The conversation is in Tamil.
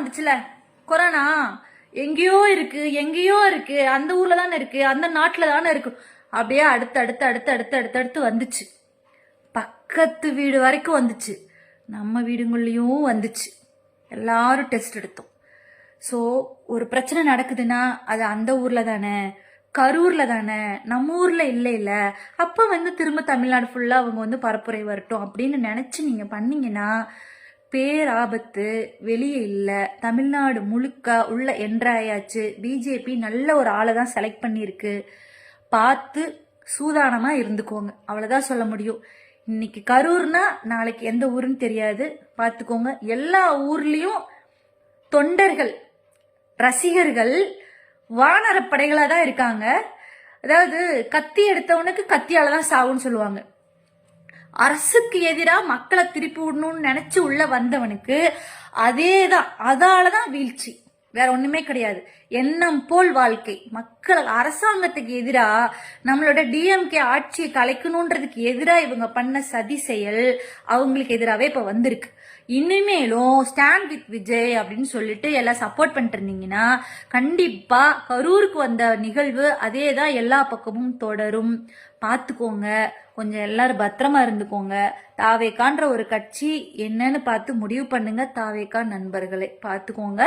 வந்துச்சுல. கொரோனா எங்கேயோ இருக்கு எங்கேயோ இருக்கு அந்த ஊர்ல தானே இருக்கு அந்த நாட்டில் தானே இருக்கு. அப்படியே அடுத்து அடுத்து அடுத்து அடுத்து அடுத்து அடுத்து வந்துச்சு. பக்கத்து வீடு வரைக்கும் வந்துச்சு. நம்ம வீடுங்கள்லேயும் வந்துச்சு. எல்லாரும் டெஸ்ட் எடுத்தோம். ஸோ ஒரு பிரச்சனை நடக்குதுன்னா அது அந்த ஊர்ல தானே கரூர்ல தானே நம்ம ஊர்ல இல்லை இல்லை அப்போ வந்து திரும்ப தமிழ்நாடு ஃபுல்லாக அவங்க வந்து பரப்புரை வரட்டும் அப்படின்னு நினச்சி நீங்கள் பண்ணீங்கன்னா பேராபத்து வெளியே இல்லை தமிழ்நாடு முழுக்க உள்ள என்ட்ராயாச்சு பிஜேபி நல்ல ஒரு ஆளை தான் செலக்ட் பண்ணியிருக்கு. பார்த்து சூதானமாக இருந்துக்கோங்க. அவ்வளோதான் சொல்ல முடியும். இன்னைக்கு கரூர்னா நாளைக்கு எந்த ஊருன்னு தெரியாது. பார்த்துக்கோங்க. எல்லா ஊர்லேயும் தொண்டர்கள் ரசிகர்கள் வானரப்படைகளாக தான் இருக்காங்க. அதாவது கத்தி எடுத்தவனுக்கு கத்தியால தான் சாவுன்னு சொல்லுவாங்க. அரசுக்கு எதிராக மக்களை திருப்பி விடணும்னு நினைச்சு உள்ள வந்தவனுக்கு அதேதான் அதாலதான் வீழ்ச்சி. வேற ஒண்ணுமே கிடையாது. எண்ணம் போல் வாழ்க்கை. மக்கள் அரசாங்கத்துக்கு எதிரா நம்மளோட டிஎம்கே ஆட்சியை கலைக்கணுன்றதுக்கு எதிரா இவங்க பண்ண சதி செயல் அவங்களுக்கு எதிராகவே இப்போ வந்திருக்கு. இனிமேலும் ஸ்டாண்ட் வித் விஜய் அப்படின்னு சொல்லிட்டு எல்லாம் சப்போர்ட் பண்ணிட்டு இருந்தீங்கன்னா கண்டிப்பா கரூருக்கு வந்த நிகழ்வு அதே தான் எல்லா பக்கமும் தொடரும். பார்த்துக்கோங்க. கொஞ்சம் எல்லாரும் பத்திரமா இருந்துக்கோங்க. தாவேக்கான்ற ஒரு கட்சி என்னன்னு பார்த்து முடிவு பண்ணுங்க. தாவேக்கா நண்பர்களை பார்த்துக்கோங்க.